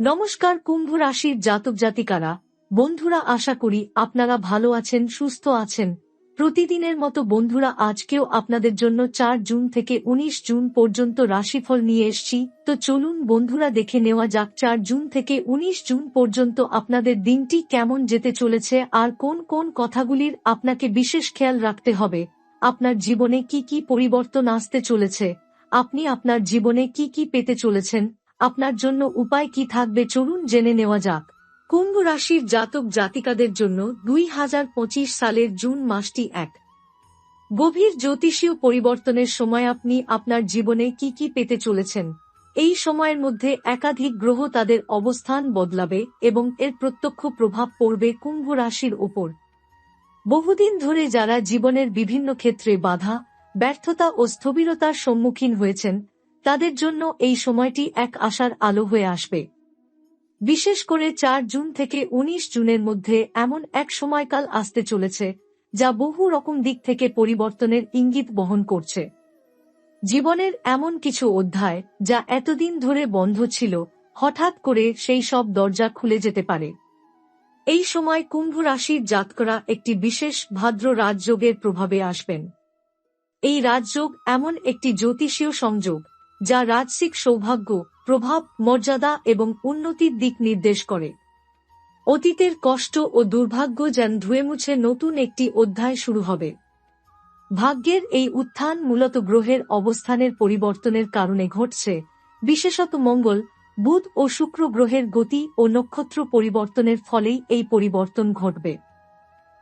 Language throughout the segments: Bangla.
নমস্কার কুম্ভ রাশির জাতক জাতিকারা। বন্ধুরা, আশা করি আপনারা ভালো আছেন, সুস্থ আছেন। প্রতিদিনের মতো বন্ধুরা, আজকেও আপনাদের জন্য চার জুন থেকে ১৯ জুন পর্যন্ত রাশিফল নিয়ে এসছি। তো চলুন বন্ধুরা, দেখে নেওয়া যাক চার জুন থেকে ১৯ জুন পর্যন্ত আপনাদের দিনটি কেমন যেতে চলেছে আর কোন কোন কথাগুলির আপনাকে বিশেষ খেয়াল রাখতে হবে। আপনার জীবনে কি কি পরিবর্তন আসতে চলেছে? আপনি আপনার জীবনে কি কি পেতে চলেছেন? আপনার জন্য উপায় কি থাকবে চলুন জেনে নেওয়া যাক। কুম্ভ রাশির জাতক জাতিকাদের জন্য দুই হাজার পঁচিশ সালের জুন মাসটি এক। গভীর জ্যোতিষীয় পরিবর্তনের সময় আপনি আপনার জীবনে কি কি পেতে চলেছেন? এই সময়ের মধ্যে একাধিক গ্রহ তাদের অবস্থান বদলাবে এবং এর প্রত্যক্ষ প্রভাব পড়বে কুম্ভ রাশির ওপর। বহুদিন ধরে যারা জীবনের বিভিন্ন ক্ষেত্রে বাধা, ব্যর্থতা ও স্থবিরতার সম্মুখীন হয়েছেন তাদের জন্য এই সময়টি এক আশার আলো হয়ে আসবে। বিশেষ করে চার জুন থেকে ১৯ জুনের মধ্যে এমন এক সময়কাল আসতে চলেছে, যা বহু রকম দিক থেকে পরিবর্তনের ইঙ্গিত বহন করছে। জীবনের এমন কিছু অধ্যায়, যা এতদিন ধরে বন্ধ ছিল, হঠাৎ করে সেই সব দরজা খুলে যেতে পারে। এই সময় কুম্ভ রাশির জাতকরা একটি বিশেষ ভাদ্র রাজযোগের প্রভাবে আসবেন। এই রাজযোগ এমন একটি জ্যোতিষীয় সংযোগ যা রাজসিক সৌভাগ্য, প্রভাব, মর্যাদা এবং উন্নতির দিক নির্দেশ করে। অতীতের কষ্ট ও দুর্ভাগ্য যেন ধুয়ে মুছে নতুন একটি অধ্যায় শুরু হবে। ভাগ্যের এই উত্থান মূলত গ্রহের অবস্থানের পরিবর্তনের কারণে ঘটছে। বিশেষত মঙ্গল, বুধ ও শুক্র গ্রহের গতি ও নক্ষত্র পরিবর্তনের ফলেই এই পরিবর্তন ঘটবে।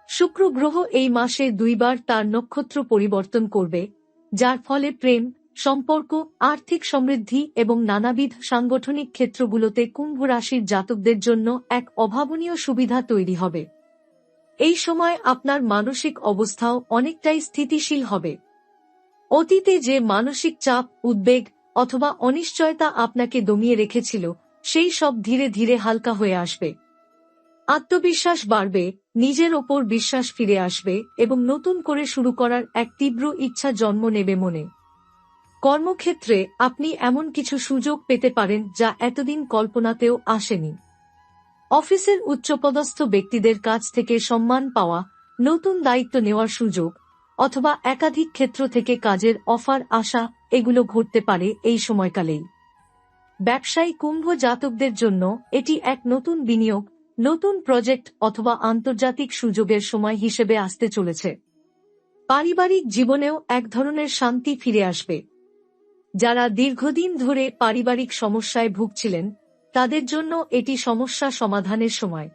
শুক্র গ্রহ এই মাসে দুইবার তার নক্ষত্র পরিবর্তন করবে, যার ফলে প্রেম সম্পর্ক, আর্থিক সমৃদ্ধি এবং নানাবিধ সাংগঠনিক ক্ষেত্রগুলোতে কুম্ভ রাশির জাতকদের জন্য এক অভাবনীয় সুবিধা তৈরি হবে। এই সময় আপনার মানসিক অবস্থাও অনেকটাই স্থিতিশীল হবে। অতীতে যে মানসিক চাপ, উদ্বেগ অথবা অনিশ্চয়তা আপনাকে দমিয়ে রেখেছিল, সেই সব ধীরে ধীরে হালকা হয়ে আসবে। আত্মবিশ্বাস বাড়বে, নিজের ওপর বিশ্বাস ফিরে আসবে এবং নতুন করে শুরু করার এক তীব্র ইচ্ছা জন্ম নেবে মনে। কর্মক্ষেত্রে আপনি এমন কিছু সুযোগ পেতে পারেন যা এতদিন কল্পনাতেও আসেনি। অফিসের উচ্চপদস্থ ব্যক্তিদের কাছ থেকে সম্মান পাওয়া, নতুন দায়িত্ব নেওয়ার সুযোগ, অথবা একাধিক ক্ষেত্র থেকে কাজের অফার আসা, এগুলো ঘটতে পারে এই সময়কালেই। ব্যবসায়ী কুম্ভ জাতকদের জন্য এটি এক নতুন বিনিয়োগ, নতুন প্রজেক্ট অথবা আন্তর্জাতিক সুযোগের সময় হিসেবে আসতে চলেছে। পারিবারিক জীবনেও এক ধরনের শান্তি ফিরে আসবে। যারা দীর্ঘদিন ধরে পারিবারিক সমস্যায় ভুগছিলেন, তাদের জন্য এটি সমস্যা সমাধানের সময়।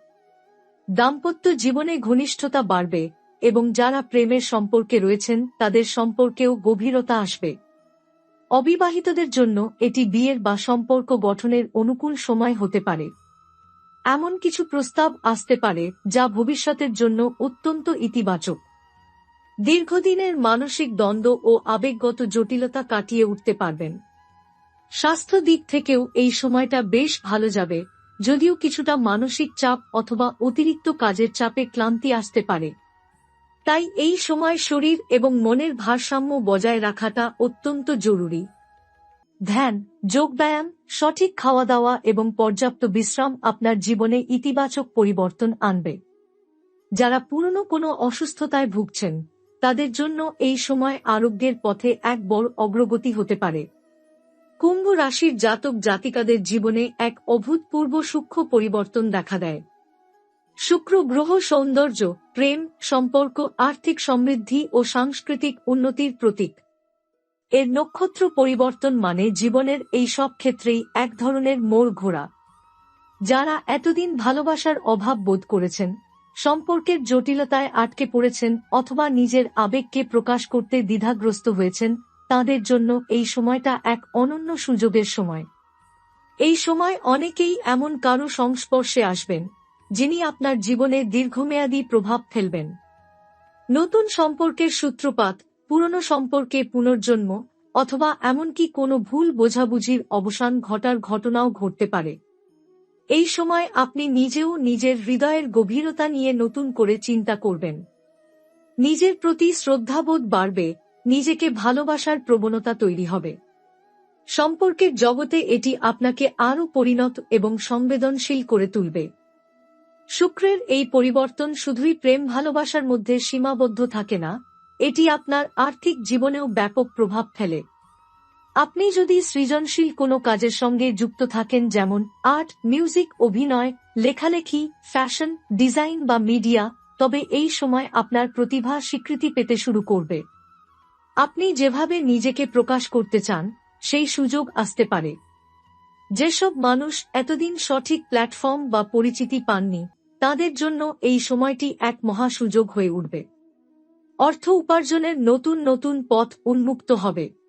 দাম্পত্য জীবনে ঘনিষ্ঠতা বাড়বে এবং যারা প্রেমের সম্পর্কে রয়েছেন, তাদের সম্পর্কেও গভীরতা আসবে। অবিবাহিতদের জন্য এটি বিয়ের বা সম্পর্ক গঠনের অনুকূল সময় হতে পারে। এমন কিছু প্রস্তাব আসতে পারে যা ভবিষ্যতের জন্য অত্যন্ত ইতিবাচক। দীর্ঘদিনের মানসিক দ্বন্দ্ব ও আবেগগত জটিলতা কাটিয়ে উঠতে পারবেন। স্বাস্থ্য দিক থেকেও এই সময়টা বেশ ভালো যাবে, যদিও কিছুটা মানসিক চাপ অথবা অতিরিক্ত কাজের চাপে ক্লান্তি আসতে পারে। তাই এই সময় শরীর এবং মনের ভারসাম্য বজায় রাখাটা অত্যন্ত জরুরি। ধ্যান যোগব্যায়াম সঠিক খাওয়া দাওয়া এবং পর্যাপ্ত বিশ্রাম আপনার জীবনে ইতিবাচক পরিবর্তন আনবে। যারা পুরনো কোনো অসুস্থতায় ভুগছেন তাদের জন্য এই সময় আরোগ্যের পথে এক বড় অগ্রগতি হতে পারে। কুম্ভ রাশির জাতক জাতিকাদের জীবনে এক অভূতপূর্ব সূক্ষ্ম পরিবর্তন দেখা দেয়। শুক্র গ্রহ সৌন্দর্য, প্রেম, সম্পর্ক, আর্থিক সমৃদ্ধি ও সাংস্কৃতিক উন্নতির প্রতীক। এর নক্ষত্র পরিবর্তন মানে জীবনের এই সব ক্ষেত্রেই এক ধরনের মোড় ঘোরা, যারা এতদিন ভালোবাসার অভাব বোধ করেছেন। সম্পর্কের জটিলতায় আটকে পড়েছেন অথবা নিজের আবেগকে প্রকাশ করতে দ্বিধাগ্রস্ত হয়েছেন, তাদের জন্য এই সময়টা এক অনন্য সুযোগের সময়। এই সময় অনেকেই এমন কারও সংস্পর্শে আসবেন, যিনি আপনার জীবনে দীর্ঘমেয়াদী প্রভাব ফেলবেন। নতুন সম্পর্কের সূত্রপাত, পুরনো সম্পর্কে পুনর্জন্ম, অথবা এমনকি কোনো ভুল বোঝাবুঝির অবসান ঘটার ঘটনাও ঘটতে পারে। এই সময় আপনি নিজেও নিজের হৃদয়ের গভীরতা নিয়ে নতুন করে চিন্তা করবেন। নিজের প্রতি শ্রদ্ধাবোধ বাড়বে, নিজেকে ভালোবাসার প্রবণতা তৈরি হবে। সম্পর্কের জগতে এটি আপনাকে আরও পরিণত এবং সংবেদনশীল করে তুলবে। শুক্রের এই পরিবর্তন শুধুই প্রেম ভালোবাসার মধ্যে সীমাবদ্ধ থাকে না, এটি আপনার আর্থিক জীবনেও ব্যাপক প্রভাব ফেলে। আপনি যদি সৃজনশীল কোনো কাজের সঙ্গে যুক্ত থাকেন যেমন আর্ট, মিউজিক, অভিনয়, লেখালেখি, ফ্যাশন, ডিজাইন বা মিডিয়া, তবে এই সময় আপনার প্রতিভা স্বীকৃতি পেতে শুরু করবে। আপনি যেভাবে নিজেকে প্রকাশ করতে চান, সেই সুযোগ আসতে পারে। যেসব মানুষ এতদিন সঠিক প্ল্যাটফর্ম বা পরিচিতি পাননি, তাদের জন্য এই সময়টি এক মহা সুযোগ হয়ে উঠবে। অর্থ উপার্জনের নতুন নতুন পথ উন্মুক্ত হবে।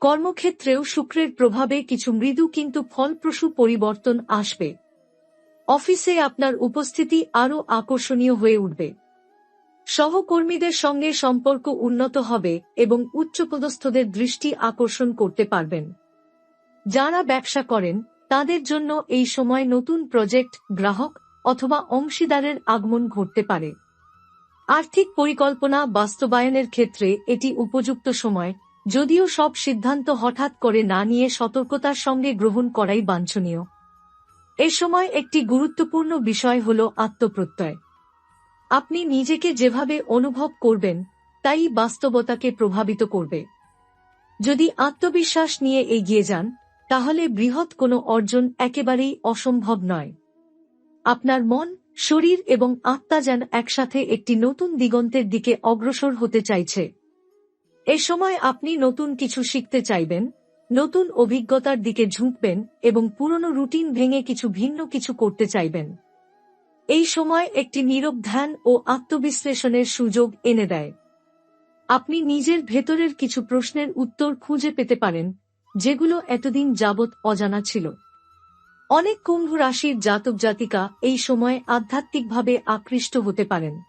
কর্মক্ষেত্রেও শুক্রের প্রভাবে কিছু মৃদু কিন্তু ফলপ্রসূ পরিবর্তন আসবে। অফিসে আপনার উপস্থিতি আরও আকর্ষণীয় হয়ে উঠবে। সহকর্মীদের সঙ্গে সম্পর্ক উন্নত হবে এবং উচ্চপদস্থদের দৃষ্টি আকর্ষণ করতে পারবেন। যারা ব্যবসা করেন, তাদের জন্য এই সময় নতুন প্রজেক্ট, গ্রাহক অথবা অংশীদারের আগমন ঘটতে পারে। আর্থিক পরিকল্পনা বাস্তবায়নের ক্ষেত্রে এটি উপযুক্ত সময় যদিও সব সিদ্ধান্ত হঠাৎ করে না নিয়ে সতর্কতার সঙ্গে গ্রহণ করাই বাঞ্ছনীয়। এ সময় একটি গুরুত্বপূর্ণ বিষয় হল আত্মপ্রত্যয়। আপনি নিজেকে যেভাবে অনুভব করবেন, তাই বাস্তবতাকে প্রভাবিত করবে। যদি আত্মবিশ্বাস নিয়ে এগিয়ে যান, তাহলে বৃহৎ কোনো অর্জন একেবারেই অসম্ভব নয়। আপনার মন, শরীর এবং আত্মা যেন একসাথে একটি নতুন দিগন্তের দিকে অগ্রসর হতে চাইছে। এ সময় আপনি নতুন কিছু শিখতে চাইবেন, নতুন অভিজ্ঞতার দিকে ঝুঁকবেন এবং পুরনো রুটিন ভেঙে কিছু ভিন্ন কিছু করতে চাইবেন। এই সময় একটি নীরব ধ্যান ও আত্মবিশ্লেষণের সুযোগ এনে দেয়। আপনি নিজের ভেতরের কিছু প্রশ্নের উত্তর খুঁজে পেতে পারেন, যেগুলো এতদিন যাবৎ অজানা ছিল। অনেক কুম্ভ রাশির জাতক জাতিকা এই সময় আধ্যাত্মিকভাবে আকৃষ্ট হতে পারেন।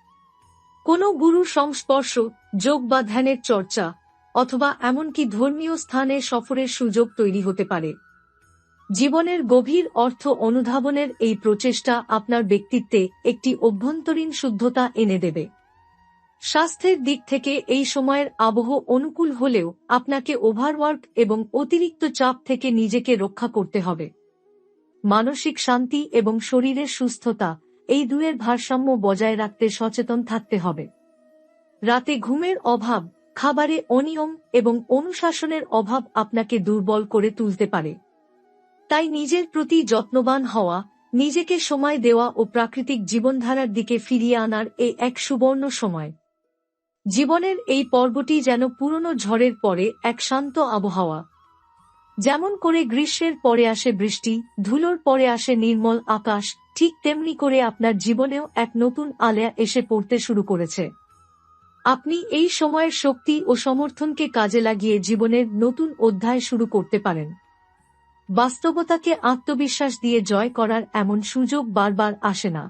কোনো গুরুর সংস্পর্শ, যোগ বা ধ্যানের চর্চা, অথবা এমনকি ধর্মীয় স্থানে সফরের সুযোগ তৈরি হতে পারে। জীবনের গভীর অর্থ অনুধাবনের এই প্রচেষ্টা আপনার ব্যক্তিত্বে একটি অভ্যন্তরীণ শুদ্ধতা এনে দেবে। স্বাস্থ্যের দিক থেকে এই সময়ের আবহ অনুকূল হলেও আপনাকে ওভারওয়ার্ক এবং অতিরিক্ত চাপ থেকে নিজেকে রক্ষা করতে হবে। মানসিক শান্তি এবং শরীরের সুস্থতা এই দুয়ের ভারসাম্য বজায় রাখতে সচেতন থাকতে হবে। রাতে ঘুমের অভাব, খাবারে অনিয়ম এবং অনুশাসনের অভাব আপনাকে দুর্বল করে তুলতে পারে। তাই নিজের প্রতি যত্নবান হওয়া, নিজেকে সময় দেওয়া ও প্রাকৃতিক জীবনধারার দিকে ফিরিয়ে আনার এই এক সুবর্ণ সময়। জীবনের এই পর্বটি যেন পুরনো ঝড়ের পরে এক শান্ত আবহাওয়া। যেমন করে গ্রীষ্মের পরে আসে বৃষ্টি, ধুলোর পরে আসে নির্মল আকাশ, ঠিক তেমনি করে আপনার জীবনেও এক নতুন আলেয়া এসে পড়তে শুরু করেছে। আপনি এই সময়ের শক্তি ও সমর্থনকে কাজে লাগিয়ে জীবনের নতুন অধ্যায় শুরু করতে পারেন। বাস্তবতাকে আত্মবিশ্বাস দিয়ে জয় করার এমন সুযোগ বারবার আসে না।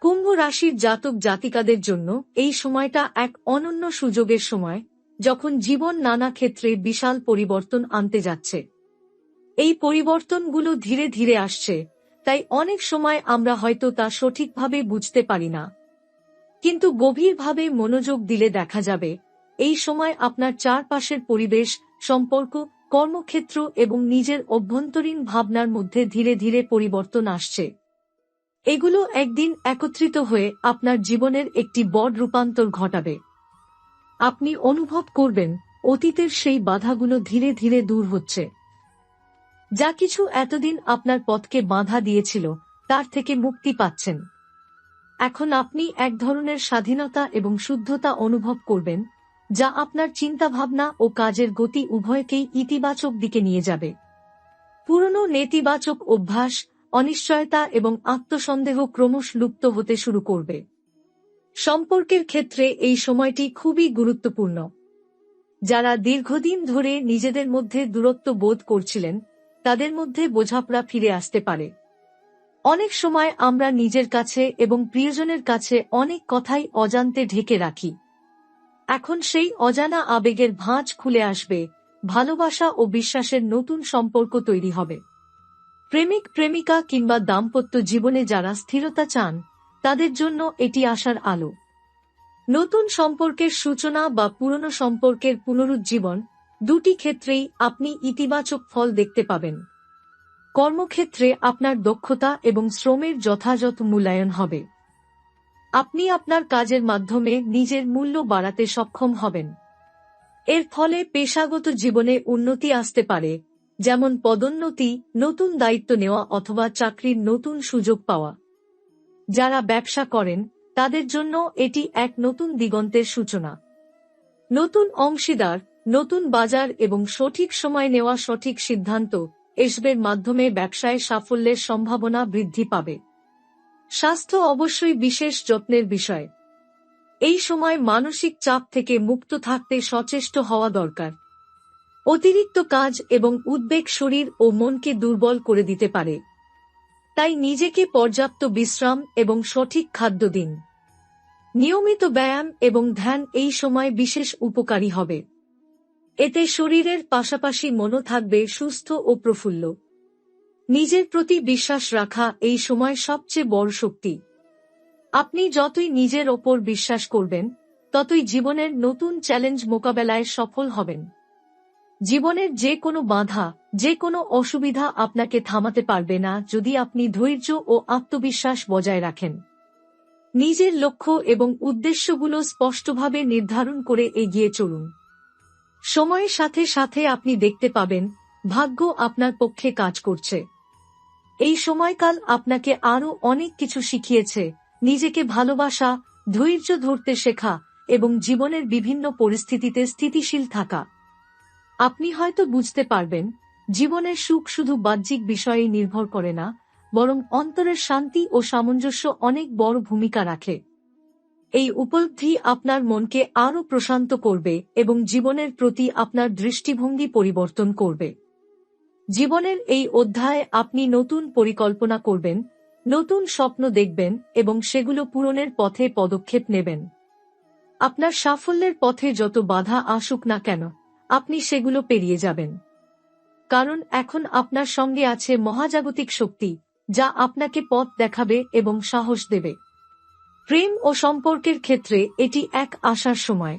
কুম্ভ রাশির জাতক জাতিকাদের জন্য এই সময়টা এক অনন্য সুযোগের সময় যখন জীবন নানা ক্ষেত্রে বিশাল পরিবর্তন আনতে যাচ্ছে। এই পরিবর্তনগুলো ধীরে ধীরে আসছে, তাই অনেক সময় আমরা হয়তো তা সঠিকভাবে বুঝতে পারি না। কিন্তু গভীরভাবে মনোযোগ দিলে দেখা যাবে, এই সময় আপনার চারপাশের পরিবেশ, সম্পর্ক, কর্মক্ষেত্র এবং নিজের অভ্যন্তরীণ ভাবনার মধ্যে ধীরে ধীরে পরিবর্তন আসছে। এগুলো একদিন একত্রিত হয়ে আপনার জীবনের একটি বড় রূপান্তর ঘটাবে। আপনি অনুভব করবেন, অতীতের সেই বাধাগুলো ধীরে ধীরে দূর হচ্ছে। যা কিছু এতদিন আপনার পথকে বাধা দিয়েছিল, তার থেকে মুক্তি পাচ্ছেন। এখন আপনি এক ধরনের স্বাধীনতা এবং শুদ্ধতা অনুভব করবেন, যা আপনার চিন্তাভাবনা ও কাজের গতি উভয়কেই ইতিবাচক দিকে নিয়ে যাবে। পুরনো নেতিবাচক অভ্যাস, অনিশ্চয়তা এবং আত্মসন্দেহ ক্রমশ লুপ্ত হতে শুরু করবে। সম্পর্কের ক্ষেত্রে এই সময়টি খুবই গুরুত্বপূর্ণ। যারা দীর্ঘদিন ধরে নিজেদের মধ্যে দূরত্ব বোধ করছিলেন, তাদের মধ্যে বোঝাপড়া ফিরে আসতে পারে। অনেক সময় আমরা নিজের কাছে এবং প্রিয়জনের কাছে অনেক কথাই অজান্তে ঢেকে রাখি। এখন সেই অজানা আবেগের ভাঁজ খুলে আসবে, ভালোবাসা ও বিশ্বাসের নতুন সম্পর্ক তৈরি হবে। প্রেমিক প্রেমিকা কিংবা দাম্পত্য জীবনে যারা স্থিরতা চান তাদের জন্য এটি আসার আলো। নতুন সম্পর্কের সূচনা বা পুরনো সম্পর্কের পুনরুজ্জীবন দুটি ক্ষেত্রেই আপনি ইতিবাচক ফল দেখতে পাবেন। কর্মক্ষেত্রে আপনার দক্ষতা এবং শ্রমের যথাযথ মূল্যায়ন হবে। আপনি আপনার কাজের মাধ্যমে নিজের মূল্য বাড়াতে সক্ষম হবেন। এর ফলে পেশাগত জীবনে উন্নতি আসতে পারে, যেমন পদোন্নতি, নতুন দায়িত্ব নেওয়া অথবা চাকরির নতুন সুযোগ পাওয়া। যারা ব্যবসা করেন, তাদের জন্য এটি এক নতুন দিগন্তের সূচনা। নতুন অংশীদার, নতুন বাজার এবং সঠিক সময় নেওয়া সঠিক সিদ্ধান্ত এসবের মাধ্যমে ব্যবসায় সাফল্যের সম্ভাবনা বৃদ্ধি পাবে। স্বাস্থ্য অবশ্যই বিশেষ যত্নের বিষয়। এই সময় মানসিক চাপ থেকে মুক্ত থাকতে সচেষ্ট হওয়া দরকার। অতিরিক্ত কাজ এবং উদ্বেগ শরীর ও মনকে দুর্বল করে দিতে পারে। তাই নিজেকে পর্যাপ্ত বিশ্রাম এবং সঠিক খাদ্য দিন। নিয়মিত ব্যায়াম এবং ধ্যান এই সময় বিশেষ উপকারী হবে। এতে শরীরের পাশাপাশি মনও থাকবে সুস্থ ও প্রফুল্ল। নিজের প্রতি বিশ্বাস রাখা এই সময় সবচেয়ে বড় শক্তি। আপনি যতই নিজের ওপর বিশ্বাস করবেন, ততই জীবনের নতুন চ্যালেঞ্জ মোকাবেলায় সফল হবেন। জীবনের যে কোনো বাধা, যে কোনো অসুবিধা আপনাকে থামাতে পারবে না যদি আপনি ধৈর্য ও আত্মবিশ্বাস বজায় রাখেন। নিজের লক্ষ্য এবং উদ্দেশ্যগুলো স্পষ্টভাবে নির্ধারণ করে এগিয়ে চলুন। সময়ের সাথে সাথে আপনি দেখতে পাবেন, ভাগ্য আপনার পক্ষে কাজ করছে। এই সময়কাল আপনাকে আরও অনেক কিছু শিখিয়েছে, নিজেকে ভালোবাসা, ধৈর্য ধরতে শেখা এবং জীবনের বিভিন্ন পরিস্থিতিতে স্থিতিশীল থাকা। আপনি হয়তো বুঝতে পারবেন, জীবনের সুখ শুধু বাহ্যিক বিষয়ে নির্ভর করে না, বরং অন্তরের শান্তি ও সামঞ্জস্য অনেক বড় ভূমিকা রাখে। এই উপলব্ধি আপনার মনকে আরও প্রশান্ত করবে এবং জীবনের প্রতি আপনার দৃষ্টিভঙ্গি পরিবর্তন করবে। জীবনের এই অধ্যায়ে আপনি নতুন পরিকল্পনা করবেন, নতুন স্বপ্ন দেখবেন এবং সেগুলো পূরণের পথে পদক্ষেপ নেবেন। আপনার সাফল্যের পথে যত বাধা আসুক না কেন আপনি সেগুলো পেরিয়ে যাবেন। কারণ এখন আপনার সঙ্গে আছে মহাজাগতিক শক্তি, যা আপনাকে পথ দেখাবে এবং সাহস দেবে। প্রেম ও সম্পর্কের ক্ষেত্রে এটি এক আসার সময়।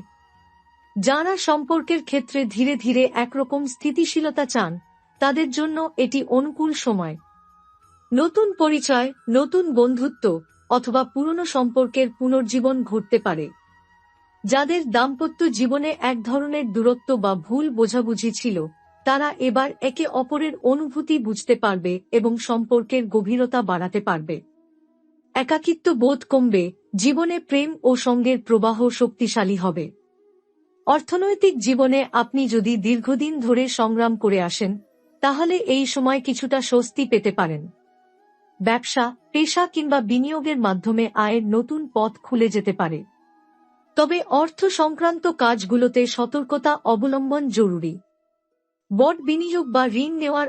যারা সম্পর্কের ক্ষেত্রে ধীরে ধীরে একরকম স্থিতিশীলতা চান, তাদের জন্য এটি অনুকূল সময়। নতুন পরিচয়, নতুন বন্ধুত্ব অথবা পুরনো সম্পর্কের পুনর্জীবন ঘটতে পারে। যাদের দাম্পত্য জীবনে এক ধরনের দূরত্ব বা ভুল বোঝাবুঝি ছিল, তারা এবার একে অপরের অনুভূতি বুঝতে পারবে এবং সম্পর্কের গভীরতা বাড়াতে পারবে। একাকিত্ব বোধ কমবে, জীবনে প্রেম ও সঙ্গের প্রবাহ শক্তিশালী হবে। অর্থনৈতিক জীবনে আপনি যদি দীর্ঘদিন ধরে সংগ্রাম করে আসেন, তাহলে এই সময় কিছুটা স্বস্তি পেতে পারেন। ব্যবসা, পেশা কিংবা বিনিয়োগের মাধ্যমে আয়ের নতুন পথ খুলে যেতে পারে। তবে অর্থ সংক্রান্ত কাজগুলোতে সতর্কতা অবলম্বন জরুরি। বট বিনিয়োগ বা ঋণ নেওয়ার